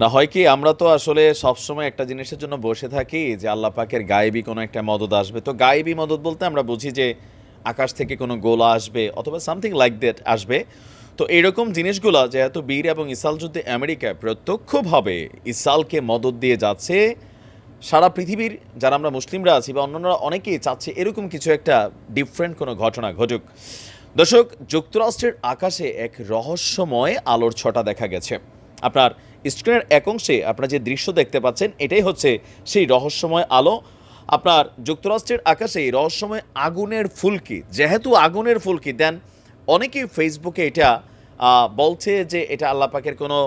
না, হয় কি আমরা তো আসলে সবসময় একটা জিনিসের জন্য বসে থাকি যে আল্লাহ পাকের গায়েবী কোনো একটা মদত আসবে। তো গায়েবি মদত বলতে আমরা বুঝি যে আকাশ থেকে কোনো গোলা আসবে অথবা সামথিং লাইক দ্যাট আসবে। তো এরকম জিনিসগুলো যেহেতু বীর এবং ইসাল যুদ্ধে আমেরিকায় প্রত্যক্ষভাবে ইসালকে মদত দিয়ে যাচ্ছে, সারা পৃথিবীর যারা আমরা মুসলিমরা আছি বা অন্যান্যরা অনেকেই চাচ্ছে এরকম কিছু একটা ডিফারেন্ট কোনো ঘটনা ঘটুক। দর্শক, যুক্তরাষ্ট্রের আকাশে এক রহস্যময় আলোর ছটা দেখা গেছে। আপনার স্ক্রিনের এক অংশে আপনারা যে দৃশ্য দেখতে পাচ্ছেন, এটাই হচ্ছে সেই রহস্যময় আলো। আপনার যুক্তরাষ্ট্রের আকাশে রহস্যময় আগুনের ফুলকি, যেহেতু আগুনের ফুলকি, দেন অনেকেই ফেসবুকে এটা বলছে যে এটা আল্লাহ পাকের কোনো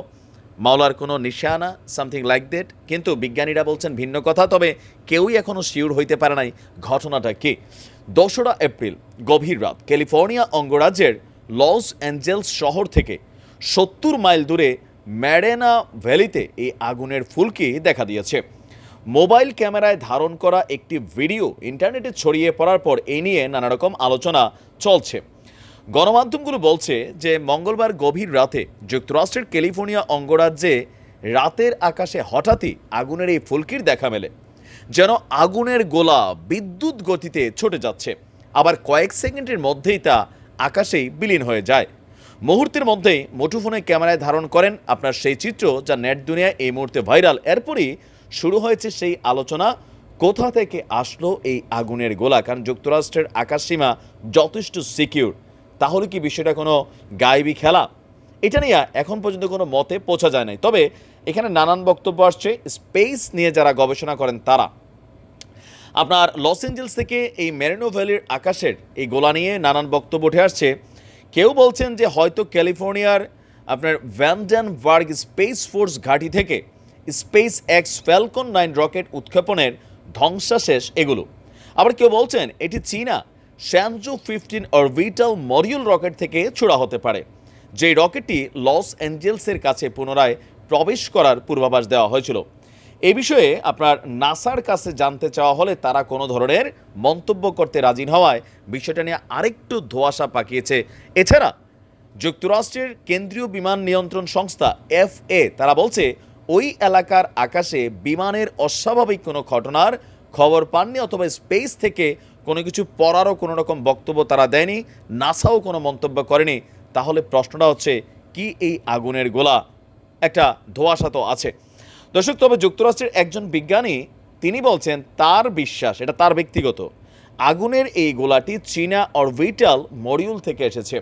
মাওলার কোনো নিশানা, সামথিং লাইক দ্যাট। কিন্তু বিজ্ঞানীরা বলছেন ভিন্ন কথা, তবে কেউই এখনও শিওর হইতে পারে নাই ঘটনাটা কি। দোসরা এপ্রিল, গভীর রাত, ক্যালিফোর্নিয়া অঙ্গরাজ্যের লস অ্যাঞ্জেলস শহর থেকে সত্তর মাইল দূরে ম্যারেনা ভ্যালিতে এই আগুনের ফুলকি দেখা দিয়েছে। মোবাইল ক্যামেরায় ধারণ করা একটি ভিডিও ইন্টারনেটে ছড়িয়ে পড়ার পর এই নিয়ে নানা রকম আলোচনা চলছে। গণমাধ্যমগুলো বলছে যে, মঙ্গলবার গভীর রাতে যুক্তরাষ্ট্রের ক্যালিফোর্নিয়া অঙ্গরাজ্যে রাতের আকাশে হঠাৎই আগুনের এই ফুলকির দেখা মেলে, যেন আগুনের গোলা বিদ্যুৎ গতিতে ছুটে যাচ্ছে। আবার কয়েক সেকেন্ডের মধ্যেই তা আকাশেই বিলীন হয়ে যায়। মুহূর্তের মধ্যেই মুঠোফোনে ক্যামেরায় ধারণ করেন আপনার সেই চিত্র যা নেট দুনিয়ায় এই মুহূর্তে ভাইরাল। এরপরই শুরু হয়েছে সেই আলোচনা, কোথা থেকে আসলো এই আগুনের গোলা? কারণ যুক্তরাষ্ট্রের আকাশসীমা যথেষ্ট সিকিউর তাহলে কি বিষয়টা কোনো গায়েবী খেলা? এটা নিয়ে এখন পর্যন্ত কোনো মতে পৌঁছা যায় নাই। তবে এখানে নানান বক্তব্য আসছে, স্পেস নিয়ে যারা গবেষণা করেন তারা। আপনার লস এঞ্জেলস থেকে এই মেরিনো ভ্যালির আকাশের এই গোলা নিয়ে নানান বক্তব্য উঠে আসছে। কেউ বলছেন যে হয়তো ক্যালিফোর্নিয়ার আপনার ভ্যানডেনবার্গ স্পেস ফোর্স ঘাঁটি থেকে SpaceX Falcon nine rocket উৎক্ষেপণের ধ্বংসাশেষ এগুলো। আবার কেউ বলছেন এটি চীনা Shenzhou fifteen orbital module rocket থেকে ছোড়া হতে পারে, যেই রকেটটি লস অ্যাঞ্জেলসের কাছে পুনরায় প্রবেশ করার পূর্বাভাস দেওয়া হয়েছিল। এ বিষয়ে আপনার নাসার কাছে জানতে চাওয়া হলে তারা কোনো ধরনের মন্তব্য করতে রাজি হওয়ায় বিষয়টা নিয়ে আরেকটু ধোঁয়াশা পাকিয়েছে। এছাড়া যুক্তরাষ্ট্রের কেন্দ্রীয় বিমান নিয়ন্ত্রণ সংস্থা এফএ তারা বলছে, ওই এলাকার আকাশে বিমানের অস্বাভাবিক কোনো ঘটনার খবর পাননি অথবা স্পেস থেকে কোনো কিছু পড়ারও কোনো রকম বক্তব্য তারা দেয়নি, নাসাও কোনো মন্তব্য করেনি। তাহলে প্রশ্নটা হচ্ছে, কি এই আগুনের গোলা? একটা ধোঁয়াশা তো আছে। দর্শক, তবে যুক্তরাষ্ট্রের একজন বিজ্ঞানী, তিনি বলছেন, তার বিশ্বাস, এটা তার ব্যক্তিগত, আগুনের এই গোলাটি চীনা অরবিটাল মডিউল থেকে এসেছে,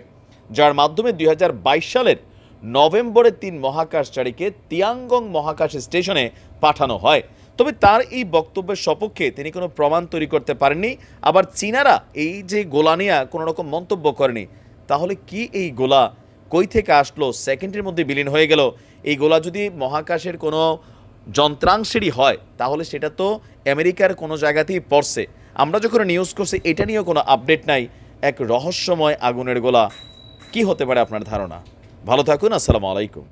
যার মাধ্যমে দু হাজার বাইশ সালের নভেম্বরে তিন মহাকাশচারীকে তিয়াঙ্গং মহাকাশ স্টেশনে পাঠানো হয়। তবে তার এই বক্তব্যের সপক্ষে তিনি কোনো প্রমাণ তৈরি করতে পারেননি। আবার চীনারা এই যে গোলা নিয়ে কোনো রকম মন্তব্য করেনি, তাহলে কি এই গোলা কই থেকে আসলো? সেকেন্ডের মধ্যে বিলীন হয়ে গেল। এই গোলা যদি মহাকাশের কোনো যন্ত্রাংশেরই হয়, তাহলে সেটা তো আমেরিকার কোনো জায়গাতেই পড়ছে। আমরা যখন নিউজ করছি, এটা নিয়েও কোনো আপডেট নাই। এক রহস্যময় আগুনের গোলা। কি হতে পারে আপনার ধারণা? ভালো থাকুন, আসসালামু আলাইকুম।